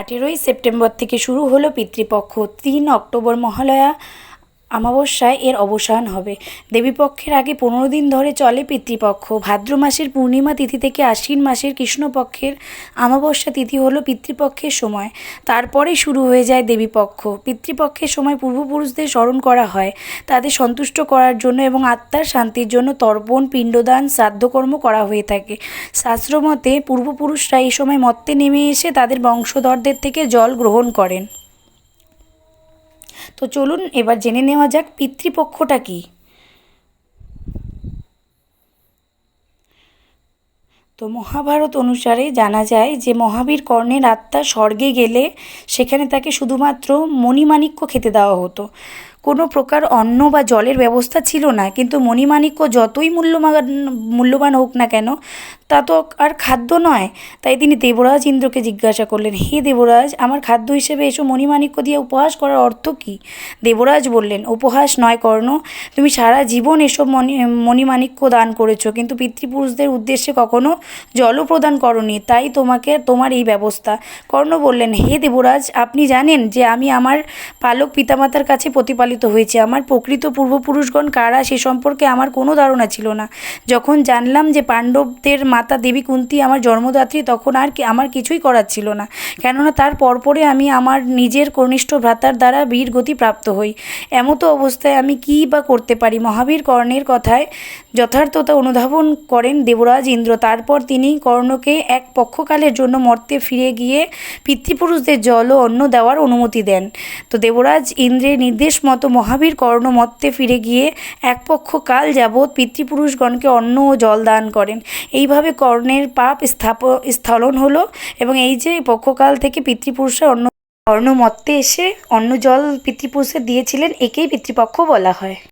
আঠেরোই সেপ্টেম্বর থেকে শুরু হলো পিতৃপক্ষ। তিন অক্টোবর মহালয়া অমাবস্যায় এর অবসান হবে। দেবীপক্ষের আগে পনেরো দিন ধরে চলে পিতৃপক্ষ। ভাদ্র মাসের পূর্ণিমা তিথি থেকে আশ্বিন মাসের কৃষ্ণপক্ষের অমাবস্যা তিথি হলো পিতৃপক্ষের সময়। তারপরে শুরু হয়ে যায় দেবীপক্ষ। পিতৃপক্ষের সময় পূর্বপুরুষদের স্মরণ করা হয়। তাদের সন্তুষ্ট করার জন্য এবং আত্মার শান্তির জন্য তর্পণ, পিণ্ডদান, শ্রাদ্ধকর্ম করা হয়ে থাকে। শাস্ত্রমতে পূর্বপুরুষরা এই সময় মত্তে নেমে এসে তাদের বংশধরদের থেকে জল গ্রহণ করেন। তো চলুন এবার জেনে নেওয়া যাক পিতৃপক্ষটা কী। তো মহাভারত অনুসারে জানা যায় যে মহাবীর কর্ণের আত্মা স্বর্গে গেলে সেখানে তাকে শুধুমাত্র মণিমাণিক্য খেতে দেওয়া হতো। কোনো প্রকার অন্ন বা জলের ব্যবস্থা ছিল না। কিন্তু মণিমাণিক্য যতই মূল্যবান মূল্যবান হোক না কেন, তা তো আর খাদ্য নয়। তাই তিনি দেবরাজ ইন্দ্রকে জিজ্ঞাসা করলেন, হে দেবরাজ, আমার খাদ্য হিসেবে এসো মণিমাণিক্য দিয়ে উপহাস করার অর্থ কী? দেবরাজ বললেন, উপহাস নয় কর্ণ, তুমি সারা জীবন এসব মণি, মণিমাণিক্য দান করেছ, কিন্তু পিতৃপুরুষদের উদ্দেশ্যে কখনো জলও প্রদান করনি, তাই তোমাকে, তোমার এই ব্যবস্থা। কর্ণ বললেন, হে দেবরাজ, আপনি জানেন যে আমি আমার পালক পিতামাতার কাছে প্রতিপালিত হয়েছি। আমার প্রকৃত পূর্বপুরুষগণ কারা সে সম্পর্কে আমার কোনো ধারণা ছিল না। যখন জানলাম যে পাণ্ডবদের মাতা দেবী কুন্তি আমার জন্মদাত্রী, তখন আর আমার কিছুই করার ছিল না। কেননা তার পরপরে আমি আমার নিজের কনিষ্ঠ ভ্রাতার দ্বারা বীর গতি প্রাপ্ত হই। এমতো অবস্থায় আমি কী বা করতে পারি? মহাবীর কর্ণের কথায় যথার্থতা অনুধাবন করেন দেবরাজ ইন্দ্র। তারপর তিনি কর্ণকে এক পক্ষকালের জন্য মর্তে ফিরে গিয়ে পিতৃপুরুষদের জল ও অন্ন দেওয়ার অনুমতি দেন। তো দেবরাজ ইন্দ্রের নির্দেশ মতো মহাবীর কর্ণ মর্তে ফিরে গিয়ে একপক্ষ কাল যাবৎ পিতৃপুরুষগণকে অন্ন ও জল দান করেন। এইভাবে কর্ণের পাপ স্থাপ স্থলন হলো এবং এই যে পক্ষকাল থেকে পিতৃপুরুষের অন্ন কর্ণ মর্তে এসে অন্ন জল পিতৃপুরুষে দিয়েছিলেন, একেই পিতৃপক্ষ বলা হয়।